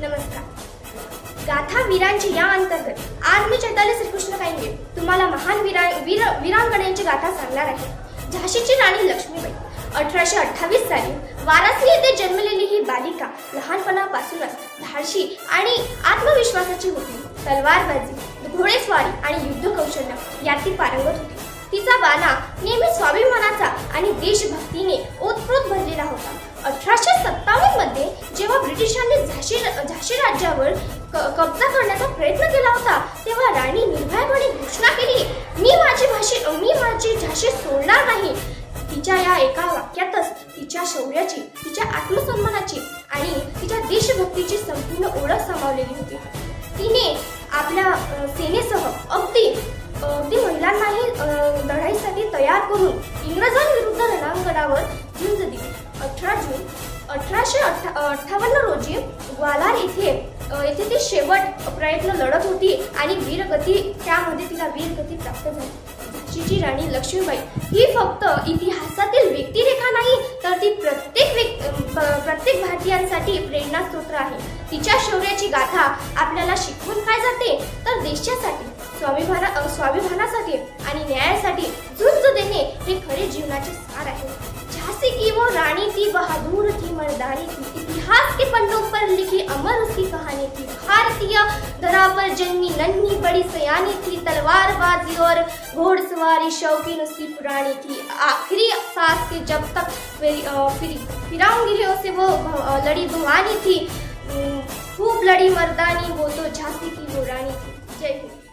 नमस्कार. गाथा वीरांची या अंतर्गत आज मी चैताली श्रीकृष्ण कायंगे तुम्हाला महान वीरा वीर वीरांगणांची गाथा सांगणार आहे. झाशीची राणी लक्ष्मीबाई अठराशे अठ्ठावीस साली वाराणसी येथे जन्मलेली ही बालिका लहानपणापासूनच धाडशी आणि आत्मविश्वासाची होती. तलवारबाजी घोडेस्वारी आणि युद्ध कौशल्य यात ती पारंगत होती. तिचा बाणा नेहमी स्वाभिमानाचा आणि देशभक्तीने ओतप्रोत भरलेला होता. अठराशे सत्तावन्नमध्ये जेव्हा ब्रिटिशांनी झाशी झाशी राज्यावर क- कब्जा करण्याचा प्रयत्न केला होता. तेव्हा राणी निर्भयपणे घोषणा केली मी माझी भाषी मी माझी झाशी सोडणार नाही. तिच्या या एका वाक्यातच तिच्या शौर्याची तिच्या आत्मसन्मानाची आणि तिच्या देशभक्तीची संपूर्ण ओळख सामावलेली होती. तिने आपल्या सेनेसह अगदी अगदी महिलांनाही लढाईसाठी तयार करून इंग्रजांविरुद्ध रणांगणावर अठराशे अठ्ठा अठ्ठावन्न रोजी ग्वालार येथे येथे ती शेवट प्रयत्न लढत होती आणि वीरगती त्यामध्ये तिला वीरगती प्राप्त झाली. झाशीची राणी लक्ष्मीबाई ही फक्त इतिहासातील व्यक्तिरेखा नाही तर ती प्रत्येक व्यक्- प्रत्येक भारतीयांसाठी प्रेरणास्त्रोत आहे. तिच्या शौर्याची गाथा आपल्याला शिकवून काय जाते? तर देशासाठी स्वाभिमाना स्वाभिमानासाठी आणि न्यायासाठी झुंज देणे हे खरे जीवनाचे सार आहे. झासी की वो राणी ती बहादूर थी पर लिखी अमर उसकी कहानी थी। भारतीय धरा पर जन्मी नन्ही, बड़ी सयानी थी। तलवारबाजी और घोड़सवारी शौकीन उसकी पुरानी थी। आखिरी सांस के जब तक फिर फिर, फिराऊँगी से वो लड़ी भवानी थी। खूब लड़ी मर्दानी, वो तो झांसी की वो रानी थी। जय हिंद।